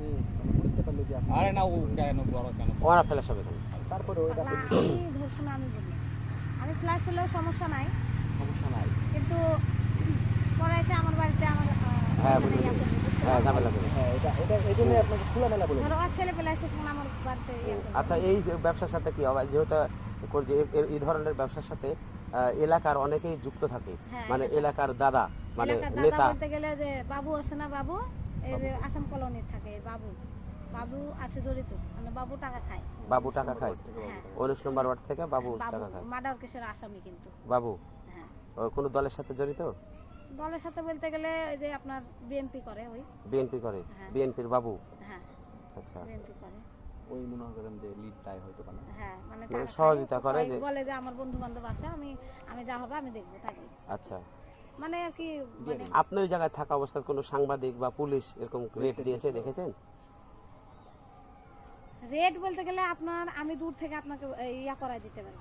আপনি মানে বুঝতে পারল যে আরে না ও কেন বড় কেন? ওরা ফেলে সবে তারপরে ওইটা না, আমি বলি। হলেও সমস্যা নাই। সমস্যা নাই। কিন্তু আমার বাড়িতে আমার হ্যাঁ, মানে হ্যাঁ ঝামেলা করে। হ্যাঁ এটা এটা এই জন্য আপনাকে খোলামেলা বলে ধরো ছেলে পেলে এসে আমার বাড়িতে আচ্ছা এই ব্যবসার সাথে কি হবে যেহেতু এই ধরনের ব্যবসার সাথে এলাকার অনেকেই যুক্ত থাকে। হ্যাঁ, মানে এলাকার দাদা মানে নেতা। বলতে গেলে যে বাবু আছে না বাবু? আসাম কলোনির থাকে বাবু। বাবু আছে জড়িত মানে বাবু টাকা খায়। বাবু টাকা খায়? হ্যাঁ। উনিশ নম্বর ওয়ার্ড থেকে বাবু বাবু টাকা খায়। মার্ডার কেসের আসামি কিন্তু। বাবু? হ্যাঁ। কোনো দলের সাথে জড়িত? দলের সাথে বলতে গেলে ওই যে আপনার বিএমপি করে ওই। বিএনপি করে? হ্যাঁ। বিএনপির বাবু? হ্যাঁ। আচ্ছা। বিএমপি করে। ওই মনে করেন যে লিড দেয় হয়তো না? হ্যাঁ মানে মানে সহযোগিতা করে যে- বলে যে আমার বন্ধু বান্ধব আছে আমি আমি যা হবে আমি দেখব তাই। আচ্ছা। মানে আর কি মানে আপনি ওই জায়গায় থাকা অবস্থায় কোনো সাংবাদিক বা পুলিশ এরকম রেট দিয়েছে দেখেছেন? রেট বলতে গেলে আপনার আমি দূর থেকে আপনাকে ইয়া করাই দিতে পারব।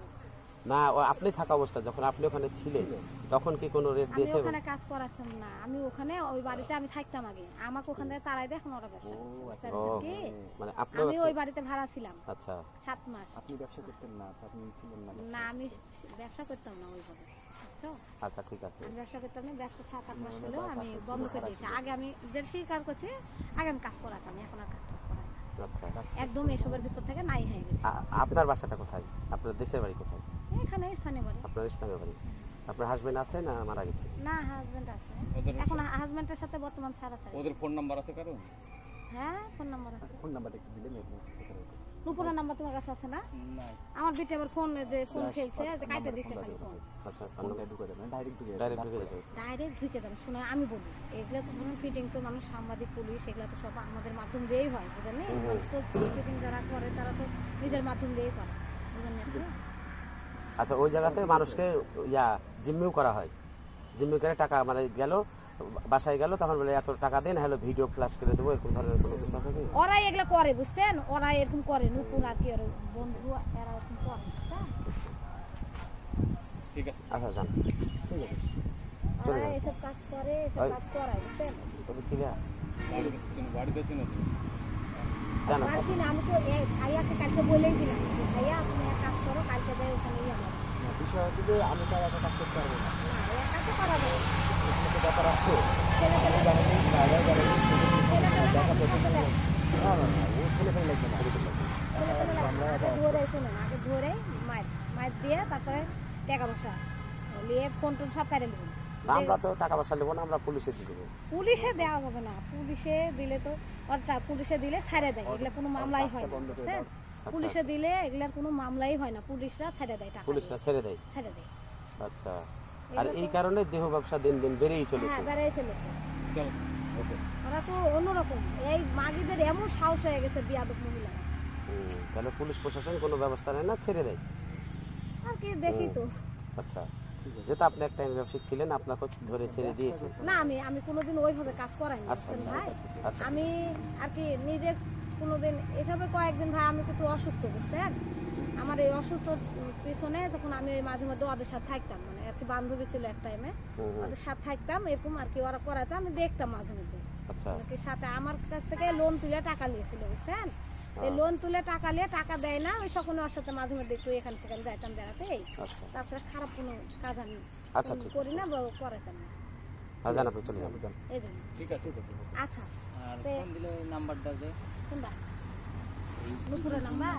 না আপনি থাকা অবস্থা যখন আপনি ওখানে ছিলেন তখন কি কোনো রেট আমি ওখানে কাজ করাতাম না। আমি ওখানে ওই বাড়িতে আমি থাকতাম আগে। আমাকে ওখান থেকে তারাই দিয়ে এখন ওরা ব্যবসা পারছেন কি? মানে আপনি আমি ওই বাড়িতে ভাড়া ছিলাম। আচ্ছা। সাত মাস। আপনি ব্যবসা করতেন না আপনি ছিলেন না না আমি ব্যবসা করতাম না ওইভাবে। বুঝছ আচ্ছা। ঠিক আছে। আমি ব্যবসা করতাম না ব্যবসা সাত আট মাস হলেও আমি বন্ধ করে দিয়েছি। আগে আমি যে স্বীকার করছি আগে আমি কাজ করাতাম এখন আর কাজ না। আচ্ছা একদম এসবের ভিতর থেকে নাই হয়ে গেছে। আপনার বাসাটা কোথায়? আপনার দেশের বাড়ি কোথায়? এখানে স্থানীয় বাড়ি। আপনার স্থানীয় বাড়ি। আপনার হাজবেন্ড আছে না মারা গেছে? না হাজবেন্ড আছে। এখন হাজবেন্ডের সাথে বর্তমান ছাড়া ছাড়া। ওদের ফোন নাম্বার আছে কারও হ্যাঁ ফোন নাম্বার আছে। ফোন নাম্বারটা একটু কোথায় হতো? নুপুরের নাম্বার তোমার কাছে আছে না? আমার বিটি আবার ফোন যে ফোন খেলছে যে কাইটা দিচ্ছে খালি ফোন। আচ্ছা ডাইরেক্ট ঢুকে যাবে ডাইরেক্ট ঢুকে যেতে ডাইরেক্ট ঢুকে যাবে। শুনে আমি বলি এগুলো তো ধরুন ফিটিং তো মানুষ সাংবাদিক পুলিশ এগুলো তো সব আমাদের মাধ্যম দিয়েই হয় বুঝলেন তো ফিটিং যারা করে তারা তো নিজের মাধ্যম দিয়েই করে বুঝলেন আচ্ছা ওই জায়গাতে মানুষকে ইয়া জিম্মিও করা হয়। জিম্মি করে টাকা মানে গেল বাসায় গেল তখন বলে এত টাকা দিন হ্যালো ভিডিও ফ্ল্যাশ করে দেবো এরকম ধরনের কোনো কিছু আছে কি ওরা এগুলো করে বুঝছেন? ওরা এরকম করে নুপুর আর কি ওর বন্ধু এরা এরকম করে ঠিক আছে। আচ্ছা যান। ঠিক আছে। চলে যান। এসব কাজ করে এসব কাজ করায় বুঝছেন? তবে ক্লিয়ার বাড়িতে বাড়িতে চিনো তুমি? জানো। পারছি না আমি তো এই ভাইয়াকে কালকে বলেই দিলাম ভাইয়া তুমি এক কাজ করো কালকে যাই ওখানে ইয়ে বিষয় হচ্ছে যে আমি তো আর একটা কাজ করতে পারব না। না একা তো করা যাবে না। এখানে তো ব্যাপার আছে ছেলে পেলে জানেন বাইরে জানেন ছেলে পেলে দেখা লাগবে, পছন্দ ছেলে করে। না না না ও ছেলে ফেলে লাগবে না পেলে লাগবে। আগে ধরে শুনুন আগে ধরে মায়ের মায়ের দিয়ে তারপরে টাকা পয়সা নিয়ে ফোন টোন সব কাটে নেবেন আমরা তো টাকা পয়সা নেব না আমরা পুলিশে দিয়ে দেবো পুলিশে দেওয়া হবে না পুলিশে দিলে তো অর্থাৎ পুলিশে দিলে ছাড়ে দেয় এগুলা কোনো মামলাই হয় না বুঝছেন পুলিশে দিলে এগুলার কোনো মামলাই হয় না পুলিশরা ছেড়ে দেয় টাকা পুলিশরা ছেড়ে দেয় ছেড়ে দেয় আচ্ছা আর এই কারণে দেহ ব্যবসা দিন দিন বেড়েই চলেছে। হ্যাঁ বেড়াই চলেছে। ওকে। ওরা তো অন্যরকম। এই মাগিদের এমন সাহস হয়ে গেছে বিয়াদক মহিলা তাহলে পুলিশ প্রশাসন কোনো ব্যবস্থা নেয় না ছেড়ে দেয়? আর কি দেখি তো। আচ্ছা যেহেতু আপনি একটা ব্যবসায়িক ছিলেন আপনাকে ধরে ছেড়ে দিয়েছে। না আমি আমি কোনোদিন ওইভাবে কাজ করাই আচ্ছা, আচ্ছা, ভাই? আচ্ছা। আমি আর কি নিজে কোনোদিন এসবে কয়েকদিন ভাই আমি একটু অসুস্থ বুঝছেন? আমার এই অসুস্থ পিছনে তখন আমি ওই মাঝে মধ্যে ওদের সাথে থাকতাম মানে আর কি বান্ধবী ছিল এক টাইমে ওদের সাথে থাকতাম এরকম আর কি ওরা করাতো আমি দেখতাম মাঝে মধ্যে। আচ্ছা। সাথে আমার কাছ থেকে লোন তুলে টাকা নিয়েছিল বুঝছেন? হ্যাঁ। এই লোন তুলে টাকা নিয়ে টাকা দেয় না ওই সকলে ওর সাথে মাঝে মধ্যে একটু এখানে সেখানে যাইতাম বেড়াতে এই আচ্ছা। তাছাড়া খারাপ কোনো কাজ আমি আচ্ছা করি না বা করাতাম না। আপনি চলে ঠিক আছে আচ্ছা। আর তে- ফোন দিলে নাম্বারটা কোনটা? নুপুরের নাম্বার